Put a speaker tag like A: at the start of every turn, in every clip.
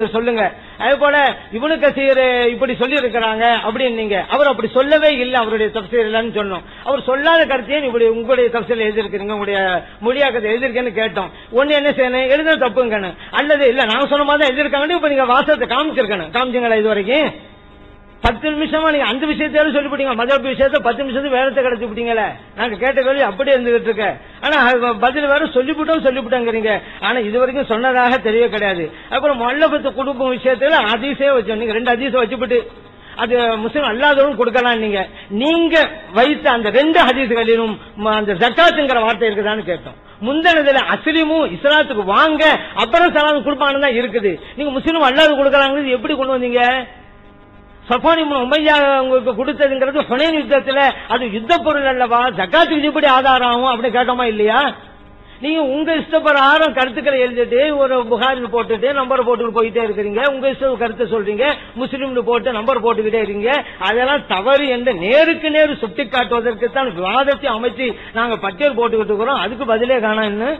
A: சொல்லுங்க. அதே போல இவனு கசீர் இப்படி சொல்லி இருக்கிறாங்க அப்படின்னு நீங்க. அவர் அப்படி சொல்லவே இல்லை அவருடைய தப்சீர் இல்லைன்னு சொன்னோம். அவர் சொல்லாத கருத்தையே இப்படி உங்களுடைய தப்சீர் எழுதியிருக்கிறீங்க உங்களுடைய மொழியாக்கத்தை எழுதிருக்கேன்னு கேட்டோம். ஒன்னு என்ன செய்யணும்? எழுத தப்புங்கன்னு. அல்லது இல்ல நாங்க சொன்ன மாதிரி தான் எழுதிருக்காங்கன்னு இப்ப நீங்க வாசத்தை காமிச்சிருக்கணும். காமிச்சிங்களா இது வரைக்கும்? பத்து நிமிஷமா நீங்க அந்த விஷயத்தையும் சொல்லிவிட்டீங்க. மதப்பு விஷயத்த பத்து நிமிஷத்துக்கு வேலத்தை கிடைச்சி விட்டீங்களே நாங்க கேட்ட கேள்வி அப்படியே இருந்துகிட்டு இருக்க. ஆனா அது பதில் வேற சொல்லிவிட்டோம் சொல்லிவிட்டோங்கிறீங்க. ஆனா இது வரைக்கும் சொன்னதாக தெரியவே கிடையாது. அப்புறம் மல்லபத்து குடும்பம் விஷயத்துல அதிசே வச்சோம் நீங்க ரெண்டு அதிசயம் வச்சுப்பட்டு அது முஸ்லீம் அல்லாதவரும் கொடுக்கலாம் நீங்க. நீங்க வைத்த அந்த ரெண்டு ஹதீஸ்களிலும் அந்த ஜக்காத்துங்கிற வார்த்தை இருக்குதான்னு கேட்டோம். முந்தனதுல அஸ்லிமும் இஸ்லாத்துக்கு வாங்க அப்புறம் சலாம் கொடுப்பான்னு தான் இருக்குது. நீங்க முஸ்லீம் அல்லாத கொடுக்கலாங்கிறது எப்படி கொண்டு வந்தீங்க? சஃபானி உமையா உங்களுக்கு கொடுத்ததுங்கிறது ஹுனைன் யுத்தத்துல அது யுத்த பொருள் அல்லவா? ஜக்காத்து எப்படி ஆதாரம் ஆகும் அப்படின்னு கேட்டோமா இல்லையா? நீங்க உங்க இஷ்டப்பிரகாரம் கருத்துக்களை எழுதிட்டு ஒரு புகாரில் போட்டுட்டு நம்பர் போட்டு போயிட்டே இருக்கிறீங்க. உங்க இஷ்ட கருத்தை சொல்றீங்க. முஸ்லீம்னு போட்டு நம்பர் போட்டுக்கிட்டே இருக்கீங்க. அதெல்லாம் தவறு என்று நேருக்கு நேரு சுட்டி காட்டுவதற்கு தான் விவாதத்தை அமைச்சு நாங்க பட்டியல் போட்டுக்கிட்டு இருக்கிறோம். அதுக்கு பதிலே காணா என்ன?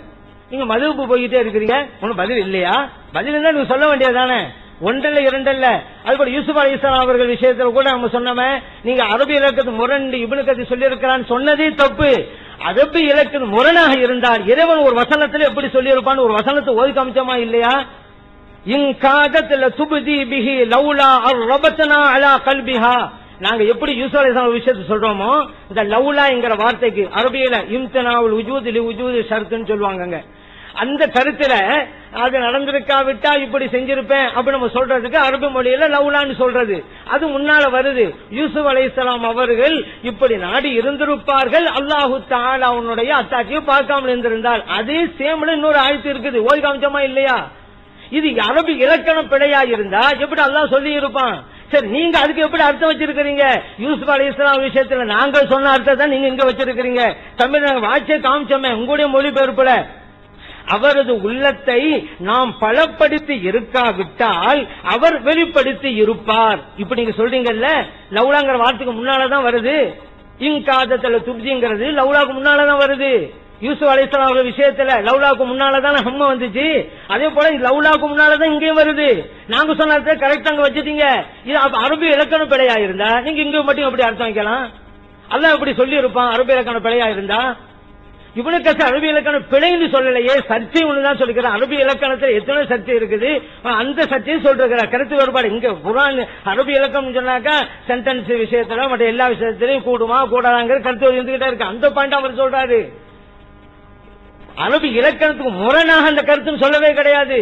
A: நீங்க மதுவுக்கு போய்கிட்டே இருக்கிறீங்க. ஒன்னும் பதில் இல்லையா? பதில் இருந்தா நீங்க சொல்ல வேண்டியதுதானே? ஒன்றல்ல இரண்டல்ல. அதுபோல யூசுப் அலி இஸ்லாம் அவர்கள் விஷயத்தில் கூட நம்ம சொன்னோமே நீங்க அரபி இலக்கத்து முரண்டு இபுனு கதி சொல்லியிருக்கிறான்னு சொன்னதே தப்பு. அரபி இலக்கத்து முரணாக இருந்தால் இறைவன் ஒரு வசனத்துல எப்படி சொல்லியிருப்பான்னு ஒரு வசனத்தை ஓதி காமிச்சோமா இல்லையா? இன் காதத்துல துபுதி பிஹி லவுலா அர் ரபத்தனா அலா கல்பிஹா. நாங்க எப்படி யூசுப் அலி இஸ்லாம் விஷயத்தை சொல்றோமோ இந்த லவுலாங்கிற வார்த்தைக்கு அரபியில இம்தனாவுல் உஜூத் லி உஜூத் ஷர்த்துன்னு சொல்லுவாங்கங்க. அந்த கருத்துல அது நடந்திருக்காவிட்டா இப்படி செஞ்சிருப்பேன் அப்படி நம்ம சொல்றதுக்கு அரபு மொழியில லவுலான்னு சொல்றது. அது முன்னால வருது. யூசுப் அலைஹிஸ்ஸலாம் அவர்கள் இப்படி நாடி இருந்திருப்பார்கள். அல்லாஹு தாலா அவனுடைய அத்தாட்சியை பார்க்காமல் இருந்திருந்தால். அதே சேம்ல இன்னொரு ஆயத்து இருக்குது. ஓய் காமிச்சமா இல்லையா? இது அரபு இலக்கண பிழையா இருந்தா எப்படி அல்லாஹ் சொல்லி இருப்பான் சரி நீங்க அதுக்கு எப்படி அர்த்தம் வச்சிருக்கிறீங்க? யூசுப் அலி இஸ்லாம் விஷயத்துல நாங்கள் சொன்ன அர்த்தத்தை நீங்க இங்க வச்சிருக்கிறீங்க. தமிழ் வாட்சியை காமிச்சோமே உங்களுடைய மொழிபெயர்ப்புல அவரது உள்ளத்தை நாம் பலப்படுத்தி இருக்காவிட்டால் அவர் வெளிப்படுத்தி இருப்பார். இப்ப நீங்க சொல்றீங்கல்ல லவுலாங்கிற வார்த்தைக்கு முன்னாலதான் வருது. இங்காதத்துல துப்ஜிங்கிறது லவுலாக்கு முன்னாலதான் வருது. யூசுப் அலிஸ்லாம் அவர்கள் விஷயத்துல லவ்லாவுக்கு முன்னாலதான் ஹம்ம வந்துச்சு. அதே போல லவ்லாவுக்கு முன்னாலதான் இங்கேயும் வருது. நாங்க சொன்ன கரெக்ட் அங்க வச்சுட்டீங்க. இது அரபு இலக்கண பிழையா இருந்தா? நீங்க இங்க மட்டும் எப்படி அர்த்தம் வைக்கலாம்? அதான் இப்படி சொல்லி இருப்பான் அரபு இலக்கண பிழையா இருந்தா? இவனுக்கு அரபி இலக்கணம் பிழைன்னு சொல்லலையே. சர்ச்சை ஒண்ணுதான் சொல்லிக்கிறேன் அரபி இலக்கணத்துல எத்தனை சர்ச்சை இருக்குது? அந்த சர்ச்சையும் சொல்றார். கருத்து வேறுபாடு. இங்க குரான் அரபி இலக்கணம் சொன்னாக்கா சென்டென்ஸ் விஷயத்துல மற்ற எல்லா விஷயத்திலையும் கூடுமா கூடாதாங்கிற கருத்து இருந்துகிட்டே இருக்கு. அந்த பாயிண்ட் அவர் சொல்றாரு. அரபி இலக்கணத்துக்கு முரணாக அந்த கருத்துன்னு சொல்லவே கிடையாது.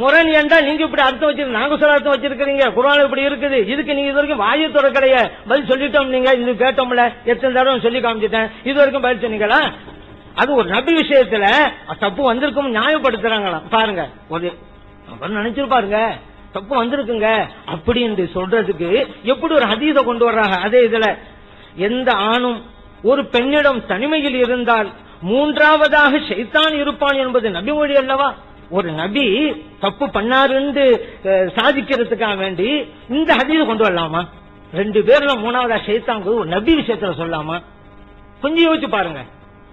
A: முரண் என்றால் நீங்க இப்படி அர்த்தம் வச்சிருக்க நாங்க சொல்ல அர்த்தம் வச்சிருக்கீங்க குரான் இப்படி இருக்குது. இதுக்கு நீங்க இது வரைக்கும் வாயை திறக்கலைய பதில் சொல்லிட்டோம் நீங்க. இது கேட்டோம்ல. எத்தனை தடவை சொல்லி காமிச்சிட்டேன். இது வரைக்கும் பதில் சொன்னீங்களா? அது ஒரு நபி விஷயத்துல தப்பு வந்திருக்கும் நியாயப்படுத்துறாங்களா பாருங்க. ஒரு அவர் நினைச்சிருப்பாருங்க தப்பு வந்திருக்குங்க. அப்படி என்று சொல்றதுக்கு எப்படி ஒரு ஹதீஸ கொண்டு வர்றாங்க? அதே இதுல எந்த ஆணும் ஒரு பெண்ணிடம் தனிமையில் இருந்தால் மூன்றாவதாக சைத்தான் இருப்பான் என்பது நபி மொழி அல்லவா? ஒரு நபி தப்பு பண்ணாருன்னு சாதிக்கிறதுக்காக வேண்டி இந்த ஹதீஸ கொண்டு வரலாமா? ரெண்டு பேர்ல மூணாவதா ஷைத்தான் ஒரு நபி விஷயத்துல சொல்லலாமா? கொஞ்சம் யோசிச்சு பாருங்க.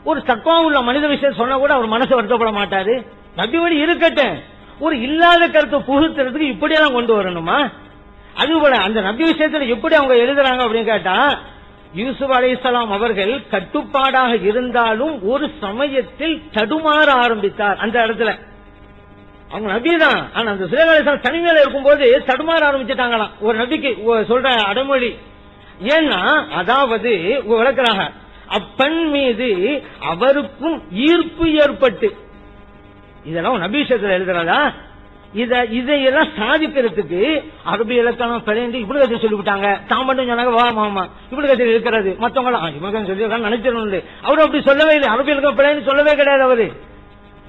A: ஒரு தக்குவா உள்ள மனித விஷயம் சொன்னா கூட அவர் மனசு வருத்தப்பட மாட்டாரு. நபி வழி இருக்கட்டும். ஒரு இல்லாத கருத்தை புகுத்துறதுக்கு இப்படியெல்லாம் கொண்டு வரணுமா? அதுபோல அந்த நபி விஷயத்துல எப்படி அவங்க எழுதுறாங்க அப்படின்னு கேட்டா யூசுப் அலிசலாம் அவர்கள் கட்டுப்பாடாக இருந்தாலும் ஒரு சமயத்தில் தடுமாற ஆரம்பித்தார் அந்த இடத்துல. அவங்க நபி தான் ஆனா அந்த சுயகாலேசன் தனிமையில இருக்கும்போது தடுமாற ஆரம்பிச்சுட்டாங்களாம். ஒரு நபிக்கு சொல்ற அடைமொழி. ஏன்னா அதாவது விளக்குறாங்க அப்பெண் மீது அவருக்கும் ஈர்ப்பு ஏற்பட்டு. இதெல்லாம் நபி எழுதுறதா இத இதையெல்லாம் சாதிக்கிறதுக்கு அரபி இலக்கணம் பிழைந்து இப்படி கதை சொல்லிவிட்டாங்க. தான் மட்டும் சொன்னாங்க வா மாமா இப்படி கதை இருக்கிறது. மத்தவங்க இவங்க சொல்லி நினைச்சிடணும் அவரு அப்படி சொல்லவே இல்லை. அரபி இலக்கணம் பிழைன்னு சொல்லவே கிடையாது அவரு.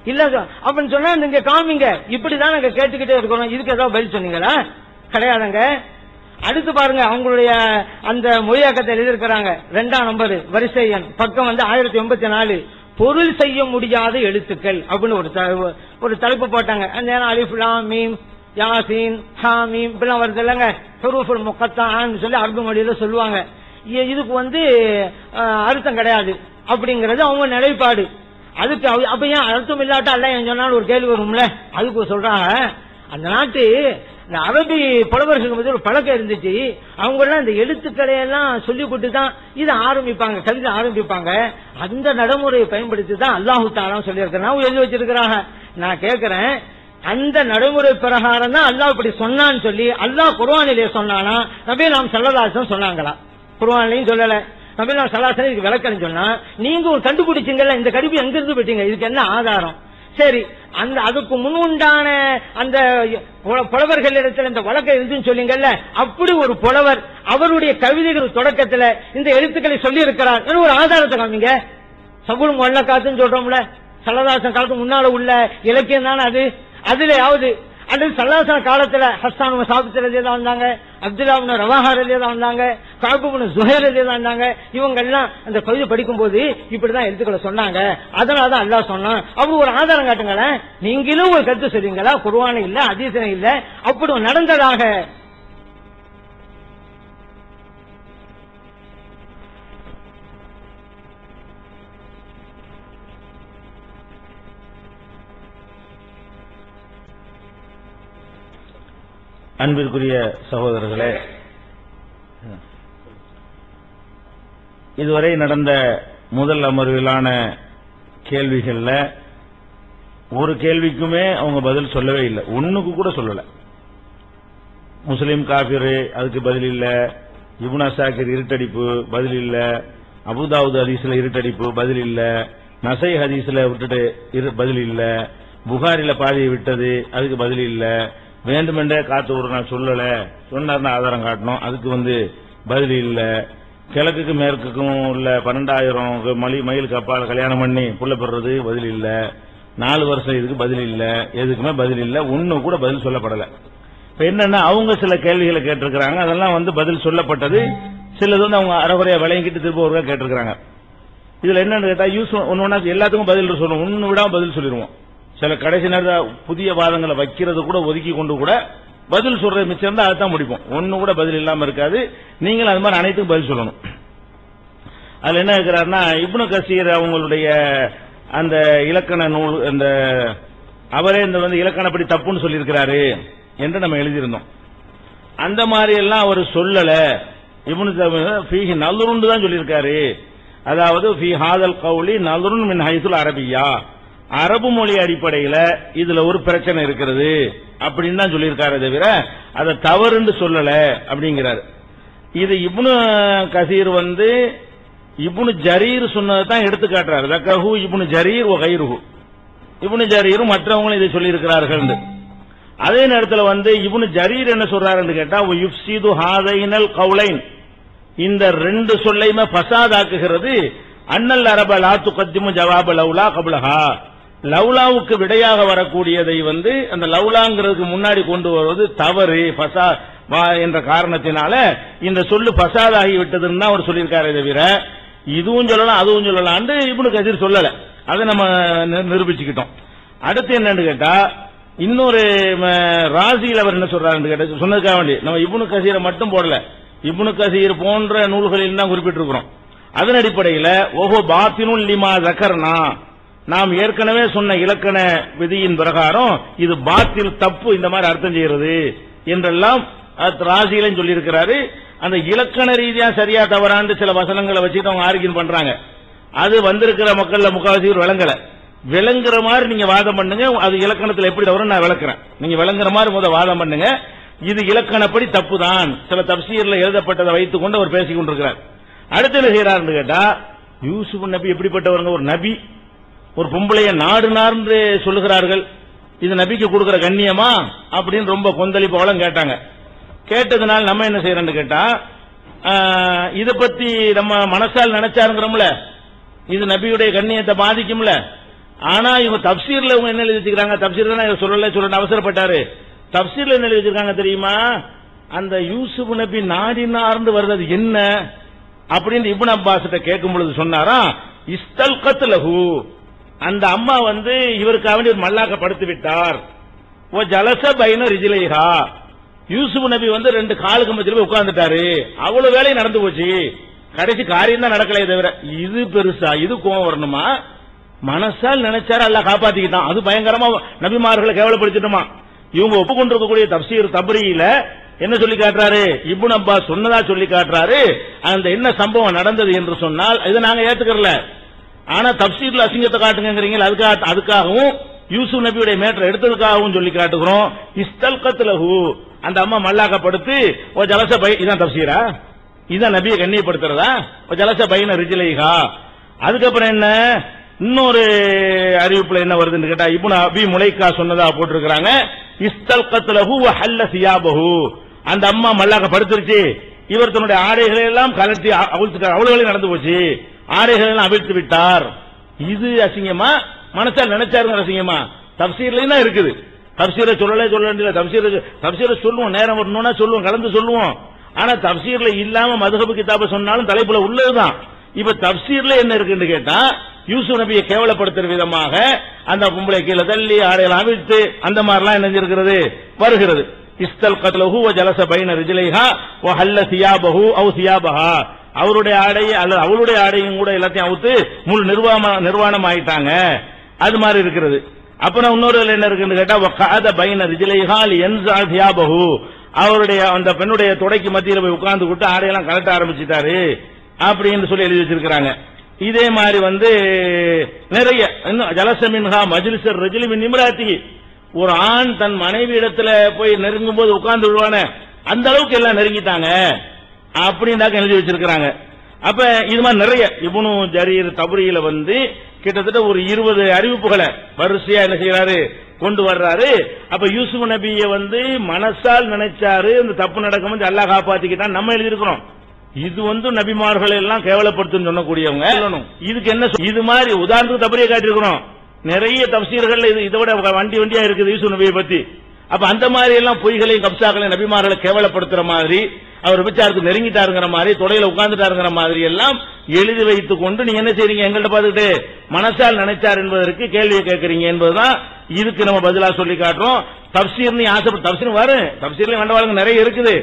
A: இல்ல சார். அப்படின்னு சொன்னா நீங்க காமிங்க. இப்படிதான் நாங்க கேட்டுக்கிட்டே இருக்கிறோம் இதுக்கு ஏதாவது பதில் சொன்னீங்களா? கிடையாதுங்க. அடுத்து பாருங்க அவங்களுடைய அந்த மொழியாக்கத்தை எழுதியிருக்கிறாங்க. ரெண்டாம் நம்பர் வரிசை எண். பக்கம் வந்து ஆயிரத்தி எண்பத்தி நாலு. பொருள் செய்ய முடியாத எழுத்துக்கள் அப்படின்னு ஒரு ஒரு தலைப்பு போட்டாங்க. அந்த நேரம் அலிஃபுலாம் மீம் யாசின் ஹாமீம் இப்படிலாம் வருது இல்லைங்க. ஹுரூஃபுல் முக்கத்தான் சொல்லி அரபு மொழியில சொல்லுவாங்க. இ- இதுக்கு வந்து அர்த்தம் கிடையாது. அப்படிங்கறது அவங்க நிலைப்பாடு. அதுக்கு அவ- அப்ப ஏன் அர்த்தம் இல்லாட்டா அல்ல என் சொன்னாலும் ஒரு கேள்வி வரும்ல? அதுக்கு சொல்றாங்க. அந்த நாட்டு இந்த அரபி புலவர்களுக்கு வந்து ஒரு பழக்கம் இருந்துச்சு. அவங்க எல்லாம் இந்த எழுத்துக்களை எல்லாம் சொல்லி கொடுத்து தான் இதை ஆரம்பிப்பாங்க கவிதை ஆரம்பிப்பாங்க. அந்த நடைமுறையை பயன்படுத்தி தான் அல்லாஹு தாலா சொல்லியிருக்கிறான் எழுதி வச்சிருக்கிறாங்க. நான் கேட்கிறேன் அந்த நடைமுறை பிரகாரம் தான் அல்லாஹ் இப்படி சொன்னான்னு சொல்லி அல்லாஹ் குர்ஆனிலே சொன்னானா? நபி நாம் சல்லதாசன் சொன்னாங்களா? குர்ஆன்லயும் சொல்லல. நபி நாம் சல்லாசன் இதுக்கு விளக்கணும் சொன்னா நீங்க ஒரு கண்டுபிடிச்சீங்கல்ல இந்த கடிப்பு எங்கிருந்து போயிட்டீங்க இதுக்கு என்ன ஆதாரம்? சரி அந்த அதுக்கு முன் உண்டான அந்த புலவர்கள் இடத்துல இந்த வழக்கம் இருந்துன்னு சொன்னீங்கல்ல அப்படி ஒரு புலவர் அவருடைய கவிதைகள் தொடக்கத்துல இந்த எழுத்துக்களை சொல்லி இருக்கிறார் ஒரு ஆதாரத்தை காமிங்க. சகுல் மொல்ல காத்துன்னு சொல்றோம்ல சல்லதாசன் காலத்துக்கு முன்னால உள்ள இலக்கியம் தானே அது? அதுலயாவது அல்லது சல்லாசன காலத்துல ஹஸ்தான் சாபித் இருந்தாங்க? தான் ரவாஹார் அப்துல்லா தான் வந்தாங்க காபுபுன் சுஹேல் தான் வந்தாங்க. இவங்க எல்லாம் அந்த கவிதை படிக்கும்போது இப்படிதான் எழுத்துக்களை சொன்னாங்க. அதனாலதான் தான் சொன்னான் அப்படி ஒரு ஆதாரம் காட்டுங்களேன். நீங்களும் ஒரு கருத்து சொல்லுவீங்களா? குருவானை இல்ல அதீசனம் இல்ல. அப்படி நடந்ததாக
B: அன்பிற்குரிய சகோதரர்களே இதுவரை நடந்த முதல் அமர்விலான கேள்விகள்ல ஒரு கேள்விக்குமே அவங்க பதில் சொல்லவே இல்லை. ஒண்ணுக்கு கூட சொல்லல. முஸ்லிம் காபிர் அதுக்கு பதில் இல்ல. இபுனா சாக்கிர் இருட்டடிப்பு பதில் இல்ல. அபுதாவுது ஹதீஸ்ல இருட்டடிப்பு பதில் இல்ல. நசை ஹதீஸ்ல விட்டுட்டு இரு- பதில் இல்ல. புகாரில பாதியை விட்டது அதுக்கு பதில் இல்லை. வேண்டுமென்றே காத்து ஒரு நாள் சொல்லல. சொன்னார்னு ஆதாரம் காட்டணும். அதுக்கு வந்து பதில் இல்ல. கிழக்குக்கு மேற்குக்கும் உள்ள பன்னெண்டாயிரம் மலி மயிலுக்கு அப்பால் கல்யாணம் பண்ணி புள்ள பெறது பதில் இல்ல. நாலு வருஷம் இதுக்கு பதில் இல்ல. எதுக்குமே பதில் இல்ல. ஒண்ணு கூட பதில் சொல்லப்படல. இப்ப என்னன்னா அவங்க சில கேள்விகளை கேட்டிருக்கிறாங்க. அதெல்லாம் வந்து பதில் சொல்லப்பட்டது. சிலது வந்து அவங்க அறகுறையா விளங்கிட்டு திரும்ப ஒருக்கா கேட்டிருக்கிறாங்க. இதுல என்னன்னு கேட்டா யூஸ் ஒன்னு ஒண்ணா எல்லாத்துக்கும் பதில் சொல்லுவோம் ஒன்னு விடாம பதில் சொல்லிடுவோம். சில கடைசி நேரத்தில் புதிய வாதங்களை வைக்கிறது கூட ஒதுக்கி கொண்டு கூட பதில் சொல்றது மிச்சம் தான் அதுதான் முடிப்போம். ஒன்னு கூட பதில் இல்லாம இருக்காது. நீங்களும் அது மாதிரி அனைத்துக்கும் பதில் சொல்லணும். அதுல என்ன இருக்கிறாருன்னா இப்னு கசீர் அவங்களுடைய அந்த இலக்கண நூல் அந்த அவரே இந்த வந்து இலக்கணப்படி தப்புன்னு சொல்லியிருக்கிறாரு என்று நம்ம எழுதியிருந்தோம். அந்த மாதிரி எல்லாம் அவர் சொல்லல. இப்னு தமீம் ஃபீஹி நல்ருன்னு தான் சொல்லியிருக்காரு. அதாவது ஃபீ ஹாதல் கவுலி நல்லுருன் மின் ஹைசுல் அரபியா. அரபு மொழி அடிப்படையில் இதுல ஒரு பிரச்சனை இருக்கிறது அப்படின்னு தான் சொல்லியிருக்காரு தவிர அதை தவறுன்னு சொல்லல அப்படிங்கிறாரு. இது இப்னு கசீர் வந்து இப்னு ஜரீர் சொன்னதை தான் எடுத்து காட்டுறாரு தக்கஹு இப்னு ஜரீர் ஒ கைருஹு இப்னு ஜரீரும் மற்றவங்களும் இதை சொல்லியிருக்கிறார்கள் அதே நேரத்தில் வந்து இப்னு ஜரீர் என்ன சொல்றாருன்னு கேட்டா யுப்சிது ஹாதைனல் கவுலைன். இந்த ரெண்டு சொல்லையுமே பசாதாக்குகிறது அன்னல் அரப லா துகத்திமு ஜவாப லவுலா கபுலஹா. லவ்லாவுக்கு விடையாக வரக்கூடியதை வந்து அந்த லவ்லாங்கிறதுக்கு முன்னாடி கொண்டு வருவது தவறு பசா என்ற காரணத்தினால இந்த சொல்லு பசாதாகி விட்டதுன்னு தான் அவர் சொல்லியிருக்காரே தவிர இதுவும் சொல்லலாம் அதுவும் சொல்லலாம்னு இப்னு கசீர் சொல்லல. அதை நம்ம நிரூபிச்சுக்கிட்டோம். அடுத்து என்னன்னு கேட்டா இன்னொரு ம, ராசியில் அவர் என்ன சொல்றாருன்னு கேட்ட சொன்னதுக்காக வேண்டி நம்ம இப்னு கசீரை மட்டும் போடல. இப்னு கசீர் போன்ற நூல்களில் தான் குறிப்பிட்டிருக்கிறோம். அதன் அடிப்படையில் ஓஹோ பாத்தினுல் லிமா ஜக்கர்னா நாம் ஏற்கனவே சொன்ன இலக்கண விதியின் பிரகாரம் இது பாத்தில் தப்பு இந்த மாதிரி அர்த்தம் செய்யறது என்றெல்லாம் ராசியிலும் சொல்லியிருக்கிறாரு. அந்த இலக்கண ரீதியா சரியா தவறான்னு சில வசனங்களை வச்சுட்டு அவங்க ஆர்கின் பண்றாங்க. அது வந்திருக்கிற மக்கள்ல முக்காவாசி ஒரு விளங்கல. விளங்குற மாதிரி நீங்க வாதம் பண்ணுங்க அது இலக்கணத்தில் எப்படி தவறு நான் விளக்குறேன். நீங்க விளங்குற மாதிரி முத வாதம் பண்ணுங்க. இது இலக்கணப்படி தப்பு தான் சில தப்சீர்ல எழுதப்பட்டதை வைத்துக் கொண்டு அவர் பேசிக் கொண்டிருக்கிறார். அடுத்து என்ன செய்யறாருன்னு கேட்டா யூசுப் நபி எப்படிப்பட்டவருங்க? ஒரு நபி. ஒரு பொம்பளைய நாடு நார்ந்து சொல்லுகிறார்கள். இது நபிக்கு கொடுக்கிற கண்ணியமா? அப்படின்னு ரொம்ப கொந்தளிப்பவளம் கேட்டாங்க. கேட்டதுனால நம்ம என்ன செய்யறோம்னு கேட்டா இத பத்தி நம்ம மனசால் நினைச்சாருங்கிறோம்ல. இது நபியுடைய கண்ணியத்தை பாதிக்கும்ல. ஆனா இவங்க தப்சீர்ல இவங்க என்ன எழுதி தப்சீர் தான் சொல்லல சொல்ல அவசரப்பட்டாரு. தப்சீர்ல என்ன எழுதி வச்சிருக்காங்க தெரியுமா? அந்த யூசுப் நபி நாடினார்ந்து வருது என்ன? அப்படின்னு இபுன் அப்பாஸ் கேட்கும் பொழுது சொன்னாரா இஸ்தல் கத்லஹு அந்த அம்மா வந்து இவருக்கு அவன் ஒரு மல்லாக்க படுத்து விட்டார் ஓ ஜலச பைன ரிஜிலேகா யூசுப் நபி வந்து ரெண்டு காலுக்கு மத்தியில் உட்கார்ந்துட்டாரு. அவ்வளவு வேலையும் நடந்து போச்சு. கடைசி காரியம் தான் நடக்கலையே தவிர இது பெருசா இது கோவம் வரணுமா? மனசால் நினைச்சாரு அல்ல காப்பாத்திக்கிட்டான். அது பயங்கரமா நபிமார்களை கேவலப்படுத்திட்டுமா? இவங்க ஒப்புக்கொண்டிருக்கக்கூடிய தப்சீர் தபரியில என்ன சொல்லி காட்டுறாரு? இப்னு அப்பா சொன்னதா சொல்லி காட்டுறாரு. அந்த என்ன சம்பவம் நடந்தது என்று சொன்னால் இதை நாங்க ஏத்துக்கறல. ஆனா தப்சீர்ல அசிங்கத்தை காட்டுங்கிறீங்க அதுக்காக அதுக்காகவும் யூசுப் நபியுடைய மேட்டர் எடுத்ததுக்காகவும் சொல்லி காட்டுகிறோம். இஸ்தல் கத்லஹு அந்த அம்மா மல்லாக்கப்படுத்து ஓ ஜலச பை இதான் தப்சீரா? இதான் நபியை கண்ணியப்படுத்துறதா? ஓ ஜலச பைன ரிஜிலைகா அதுக்கப்புறம் என்ன? இன்னொரு அறிவிப்புல என்ன வருதுன்னு கேட்டா இப்னு அபி முலைக்கா சொன்னதா போட்டிருக்கிறாங்க. இஸ்தல் கத்லஹு வ ஹல்ல சியாபஹு. அந்த அம்மா மல்லாக்க படுத்துருச்சு இவர் தன்னுடைய ஆடைகளை எல்லாம் கலட்டி அவிழ்த்துட்டார் அவளுகளே நடந்து போச்சு. ஆடைகளை அவிழ்த்து விட்டார். இது அசிங்கமா? மனசால் நினைச்சாருங்க அசிங்கமா? தப்சீர்லயும் தான் இருக்குது. தப்சீர சொல்லலே சொல்ல வேண்டியது தப்சீர தப்சீரை சொல்லுவோம். நேரம் வரணும்னா சொல்லுவோம். கலந்து சொல்லுவோம். ஆனா தப்சீர்ல இல்லாம மதுகபு கிதாப சொன்னாலும் தலைப்புல உள்ளதுதான். இப்ப தப்சீர்ல என்ன இருக்குன்னு கேட்டா யூசுப் நபியை கேவலப்படுத்துற விதமாக அந்த பொம்பளை கீழே தள்ளி ஆடைகளை அவிழ்த்து அந்த மாதிரிலாம் என்ன இருக்கிறது வருகிறது. இஸ்தல் கத்லஹு ஜலச பைன ரிஜிலைஹா ஓ ஹல்ல சியாபஹு அவ் சியாபஹா. அவருடைய ஆடை அல்லது அவளுடைய ஆடையும் கூட எல்லாத்தையும் அவுத்து முழு நிர்வாண நிர்வாணம் ஆயிட்டாங்க அது மாதிரி இருக்கிறது. அப்புறம் இன்னொரு என்ன இருக்குன்னு கேட்டா காத பைன ரிஜிலைஹால் என்சா சியாபஹு. அவருடைய அந்த பெண்ணுடைய தொடைக்கு மத்தியில் போய் உட்கார்ந்து விட்டு ஆடையெல்லாம் கலட்ட ஆரம்பிச்சிட்டாரு. அப்படின்னு சொல்லி எழுதி வச்சிருக்கிறாங்க. இதே மாதிரி வந்து நிறைய இன்னும் ஜலசமின்ஹா மஜ்லிசர் ரஜிலிமின் நிம்ராத்தி ஒரு ஆண் தன் மனைவி இடத்துல போய் நெருங்கும் போது உட்கார்ந்து விடுவானே அந்த அளவுக்கு எல்லாம் நெருங்கிட்டாங்க. அப்படின்னாக்க எழுதி வச்சிருக்கிறாங்க. அப்ப இது மாதிரி நிறைய இவனு ஜரீர் தபரியில வந்து கிட்டத்தட்ட ஒரு இருபது அறிவிப்புகளை வரிசையா என்ன செய்யறாரு கொண்டு வர்றாரு. அப்ப யூசுப் நபிய வந்து மனசால் நினைச்சாரு இந்த தப்பு நடக்கும் வந்து அல்லாஹ் காப்பாத்திக்கிட்டான் நம்ம எழுதியிருக்கிறோம். இது வந்து நபிமார்கள் எல்லாம் கேவலப்படுத்துன்னு சொல்லக்கூடியவங்க. இதுக்கு என்ன இது மாதிரி உதாரணத்துக்கு தபரியை காட்டியிருக்கிறோம். நிறைய தப்சீர்கள் இது இதை விட வண்டி வண்டியா இருக்குது யூசு நபியை பத்தி. அப்ப அந்த மாதிரி எல்லாம் பொய்களையும் கப்சாக்களையும் நபிமார்களை கேவலப்படுத்துற மாதிரி அவர் விபச்சாரத்துக்கு நெருங்கிட்டாருங்கிற மாதிரி தொடையில உட்கார்ந்துட்டாருங்கிற மாதிரி எல்லாம் எழுதி வைத்துக் கொண்டு நீங்க என்ன செய்றீங்க? எங்கள்ட்ட பார்த்துட்டு மனசால் நினைச்சார் என்பதற்கு கேள்வியை கேட்கறீங்க என்பதுதான் இதுக்கு நம்ம பதிலா சொல்லி காட்டுறோம். தப்சீர் நீ ஆசைப்பட்டு தப்சீர் வரும் தப்சீர்ல வேண்டவாளுங்க நிறைய இருக்குது.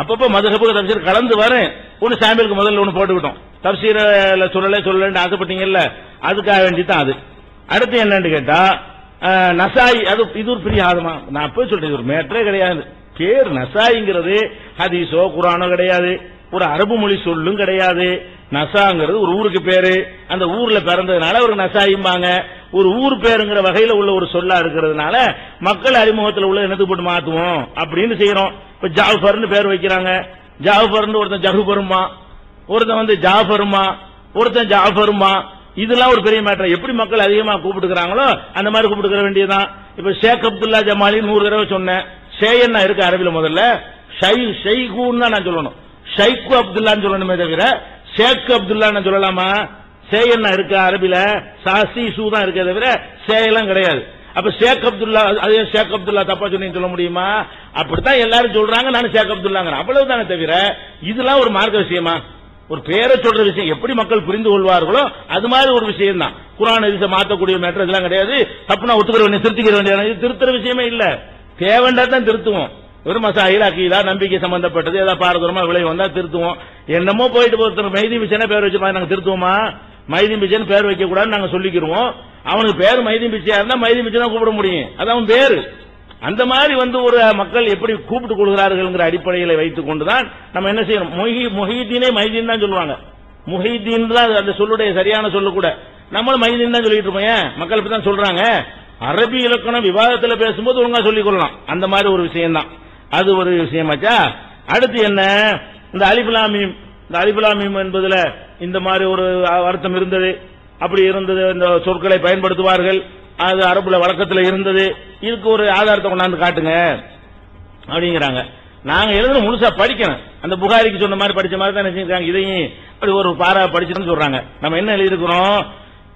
B: அப்பப்ப மதுகபுக்கு தப்சீர் கலந்து வரும் ஒன்னு சாம்பிளுக்கு முதல்ல ஒன்னு போட்டுக்கிட்டோம். தப்சீர சொல்லல சொல்லலன்னு ஆசைப்பட்டீங்கல்ல அதுக்காக வேண்டி தான் அது. அடுத்து என்னன்னு கேட்டா நசாய் அது இது ஒரு பெரிய ஆதமா நான் போய் சொல்றேன் இது ஒரு மேட்டரே கிடையாது. பேர் நசாயிங்கிறது ஹதீஸோ குரானோ கிடையாது. ஒரு அரபு மொழி சொல்லும் கிடையாது. நசாங்கிறது ஒரு ஊருக்கு பேரு. அந்த ஊர்ல பிறந்ததுனால ஒரு நசாயிம்பாங்க. ஒரு ஊர் பேருங்கிற வகையில உள்ள ஒரு சொல்லா இருக்கிறதுனால மக்கள் அறிமுகத்தில் உள்ள என்னத்துக்கு போட்டு மாத்துவோம்? அப்படின்னு செய்யறோம் இப்ப ஜாஃபர்னு பேர் வைக்கிறாங்க. ஜாஃபர்னு ஒருத்தன் ஜஹுபருமா ஒருத்தன் வந்து ஜாஃபருமா ஒருத்தன் ஜாஃபருமா இதெல்லாம் ஒரு பெரிய மேட்டர் எப்படி மக்கள் அதிகமா கூப்பிட்டுக்கிறாங்களோ அந்த மாதிரி கூப்பிட்டுக்கிற வேண்டியதுதான். இப்ப ஷேக் அப்துல்லா ஜமாலி நூறு தடவை சொன்னேன். ஷேயன்னா இருக்கு அரபில் முதல்ல? ஷை ஷைகுன்னு தான் நான் சொல்லணும். ஷைக்கு அப்துல்லான்னு சொல்லணுமே தவிர ஷேக் அப்துல்லான்னு சொல்லலாமா? சேயன்னா இருக்கு அரபில? சாசி சூ தான் இருக்கே தவிர சேயெல்லாம் கிடையாது. அப்ப ஷேக் அப்துல்லா அதே ஷேக் அப்துல்லா தப்பா சொன்னீங்கன்னு சொல்ல முடியுமா? அப்படித்தான் எல்லாரும் சொல்றாங்க நானும் ஷேக் அப்துல்லாங்கிறேன். அவ்வளவுதானே தவிர இதெல்லாம் ஒரு மார்க்க விஷயமா? ஒரு பேரை சொல்ற விஷயம் எப்படி மக்கள் புரிந்து கொள்வார்களோ அது மாதிரி ஒரு விஷயம் தான் குரான் விஷயம் மாற்றக்கூடிய மேட்டர் இதெல்லாம் கிடையாது. தப்புனா ஒத்துக்கிற வேண்டிய திருத்திக்கிற வேண்டிய திருத்துற விஷயமே இல்ல. தேவண்டா தான் திருத்துவோம். ஒரு மசாயில் அக்கீதா நம்பிக்கை சம்பந்தப்பட்டது ஏதாவது பாரதூரமா விளைவு வந்தா திருத்துவோம். என்னமோ போயிட்டு ஒருத்தர் மைதி பிச்சைனா பேர் வச்சு நாங்க திருத்துவோமா? மைதி பிச்சைன்னு பேர் வைக்க கூடாதுன்னு நாங்க சொல்லிக்கிறோம் அவனுக்கு பேர் மைதி பிச்சையா இருந்தா மைதி பிச்சை தான் கூப்பிட முடியும். அது அவன் பேரு. அந்த மாதிரி வந்து ஒரு மக்கள் எப்படி கூப்பிட்டுக் கொள்கிறார்கள்ங்கிற அடிப்படையில் வைத்துக் கொண்டுதான் நம்ம என்ன செய்யணும்? மொஹி மொஹிதீனே மைதீன் தான் சொல்லுவாங்க. முஹிதீன் தான் அந்த சொல்லுடைய சரியான சொல்லு கூட. நம்மளும் மைதீன் தான் சொல்லிட்டு இருப்போம். ஏன்? மக்கள் இப்படி தான் சொல்றாங்க. அரபி இலக்கணம் விவாதத்தில் பேசும்போது ஒழுங்கா சொல்லிக் கொள்ளலாம். அந்த மாதிரி ஒரு விஷயம் தான் அது ஒரு விஷயமாச்சா அடுத்து என்ன? இந்த அலிபுலாமீம் இந்த அலிபுலாமீம் என்பதுல இந்த மாதிரி ஒரு அர்த்தம் இருந்தது. அப்படி இருந்தது. இந்த சொற்களை பயன்படுத்துவார்கள். அது அரபுல வழக்கத்தில் இருந்தது. இதுக்கு ஒரு ஆதாரத்தை கொண்டாந்து காட்டுங்க. அப்படிங்கிறாங்க. நாங்க எழுதுன முழுசா படிக்கணும். அந்த புகாரிக்கு சொன்ன மாதிரி படிச்ச மாதிரி தான் நினைச்சிருக்காங்க இதையும் அப்படி ஒரு பாரா படிச்சுன்னு சொல்றாங்க. நம்ம என்ன எழுதியிருக்கிறோம்?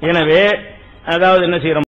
B: எனவே அதாவது என்ன செய்யறோம்?